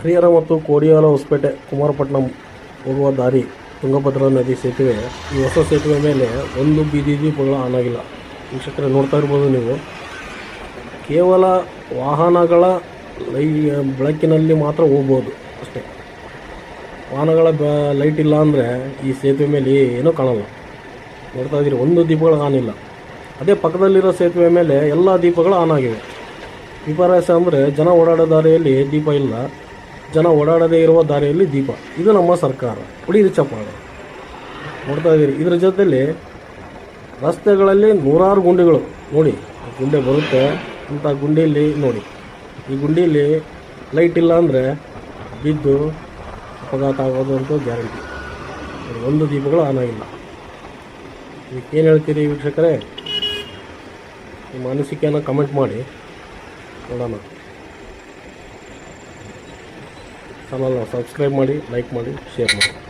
ಹರಿಹರ ಮತ್ತು ಕೋಡಿಯಾಲ ಹೊಸಪೇಟೆ, ಕುಮಾರಪಟ್ಟಣಂ ಹೋಗುವ ದಾರಿ ತುಂಗಭದ್ರಾ ನದಿ ಸೇತುವೆ. ಈ ಹೊಸ ಸೇತುವೆ ಮೇಲೆ ಒಂದು ಬೀದಿ ದೀಪಗಳು ಆನ್ ಆಗಿಲ್ಲ. ವೀಕ್ಷಕರೇ, ನೋಡ್ತಾ ಇರ್ಬೋದು ನೀವು. ಕೇವಲ ವಾಹನಗಳ ಲೈ, ಬೆಳಕಿನಲ್ಲಿ ಮಾತ್ರ ಹೋಗ್ಬೋದು ಅಷ್ಟೇ. ವಾಹನಗಳ ಬ, ಲೈಟ್ ಇಲ್ಲ ಅಂದರೆ ಈ ಸೇತುವೆ ಮೇಲೆ ಏನೂ ಕಾಣಲ್ಲ. ನೋಡ್ತಾ ಇದ್ದೀರಿ, ಒಂದು ದೀಪಗಳು ಆನ್ ಇಲ್ಲ. ಅದೇ ಪಕ್ಕದಲ್ಲಿರೋ ಸೇತುವೆ ಮೇಲೆ ಎಲ್ಲ ದೀಪಗಳು ಆನ್ ಆಗಿವೆ. ವಿಪರ್ಯಾಸ ಅಂದರೆ ಜನ ಓಡಾಡೋ ದಾರಿಯಲ್ಲಿ ದೀಪ ಇಲ್ಲ. ಜನ ಓಡಾಡದೇ ಇರುವ ದಾರಿಯಲ್ಲಿ ದೀಪ. ಇದು ನಮ್ಮ ಸರ್ಕಾರ. ಉಳಿದು ಚಪ್ಪಾಳೆ. ನೋಡ್ತಾ ಇದ್ದೀರಿ. ಇದರ ಜೊತೆಯಲ್ಲಿ ರಸ್ತೆಗಳಲ್ಲಿ ನೂರಾರು ಗುಂಡಿಗಳು. ನೋಡಿ ಗುಂಡೆ ಬರುತ್ತೆ. ಅಂಥ ಗುಂಡಿಯಲ್ಲಿ ನೋಡಿ. ಈ ಗುಂಡಿಯಲ್ಲಿ ಲೈಟ್ ಇಲ್ಲ ಅಂದರೆ ಬಿದ್ದು ಅಪಘಾತ ಆಗೋದು ಅಂತ ಗ್ಯಾರಂಟಿ ಒಂದು ದೀಪಗಳು ಆನ್ ಆಗಿಲ್ಲ. ಏನು ಹೇಳ್ತೀರಿ ವೀಕ್ಷಕರೇ? ನಿಮ್ಮ ಅನಿಸಿಕೆಯನ್ನು ಕಮೆಂಟ್ ಮಾಡಿ. ನೋಡೋಣ. ಚಾನಲ್ನ ಸಬ್ಸ್ಕ್ರೈಬ್ ಮಾಡಿ ಲೈಕ್ ಮಾಡಿ ಶೇರ್ ಮಾಡಿ.